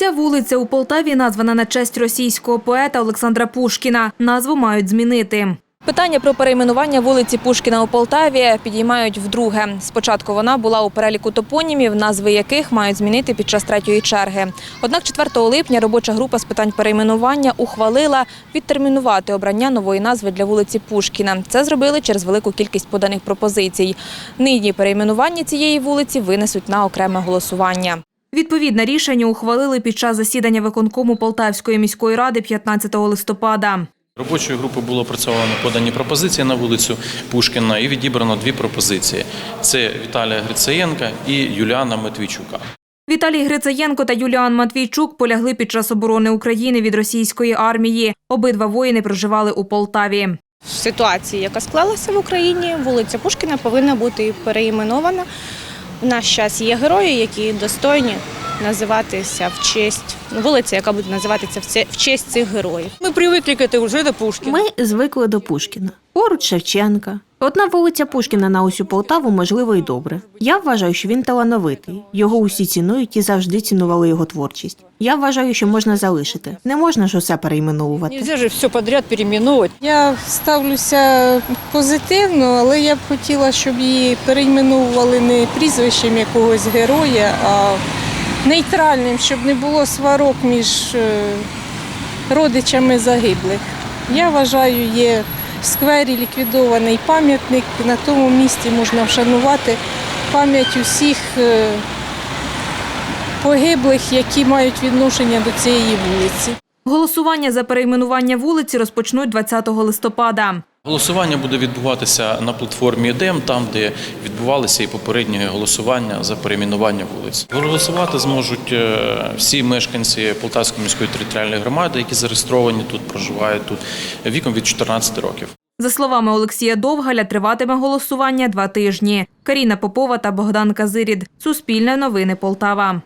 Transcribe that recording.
Ця вулиця у Полтаві названа на честь російського поета Олександра Пушкіна. Назву мають змінити. Питання про перейменування вулиці Пушкіна у Полтаві підіймають вдруге. Спочатку вона була у переліку топонімів, назви яких мають змінити під час третьої черги. Однак 4 липня робоча група з питань перейменування ухвалила відтермінувати обрання нової назви для вулиці Пушкіна. Це зробили через велику кількість поданих пропозицій. Нині перейменування цієї вулиці винесуть на окреме голосування. Відповідне рішення ухвалили під час засідання виконкому Полтавської міської ради 15 листопада. Робочою групою було опрацьовано подані пропозиції на вулицю Пушкіна і відібрано дві пропозиції: це Віталія Грицаєнка і Юліана Матвійчука. Віталій Грицаєнко та Юліан Матвійчук полягли під час оборони України від російської армії. Обидва воїни проживали у Полтаві. В ситуації, яка склалася в Україні, вулиця Пушкіна повинна бути переіменована. Наш час є герої, які достойні називатися в честь ну, вулиця, яка буде називатися в це- в честь цих героїв. Мы привыкли к этой уже до Пушкина. Ми звикли до Пушкіна. Поруч Шевченка. Одна вулиця Пушкіна на усю Полтаву можливо і добре. Я вважаю, що він талановитий. Його усі цінують і завжди цінували його творчість. Я вважаю, що можна залишити. Не можна ж усе перейменовувати. Нельзя же все подряд переименовывать. Я ставлюся позитивно, але я б хотіла, щоб її перейменовували не прізвищем якогось героя, а нейтральним, щоб не було сварок між е, родичами загиблих. Я вважаю, є в сквері ліквідований пам'ятник. На тому місці можна вшанувати пам'ять усіх е, погиблих, які мають відношення до цієї вулиці. Голосування за перейменування вулиці розпочнуть 20 листопада. Голосування буде відбуватися на платформі ЕДЕМ, там, де відбувалися і попередні голосування за перейменування вулиць. Голосувати зможуть е, всі мешканці Полтавської міської територіальної громади, які зареєстровані тут, проживають тут віком від 14 років. За словами Олексія Довгаля, триватиме голосування два тижні. Каріна Попова та Богдан Казирід. Суспільне новини Полтава.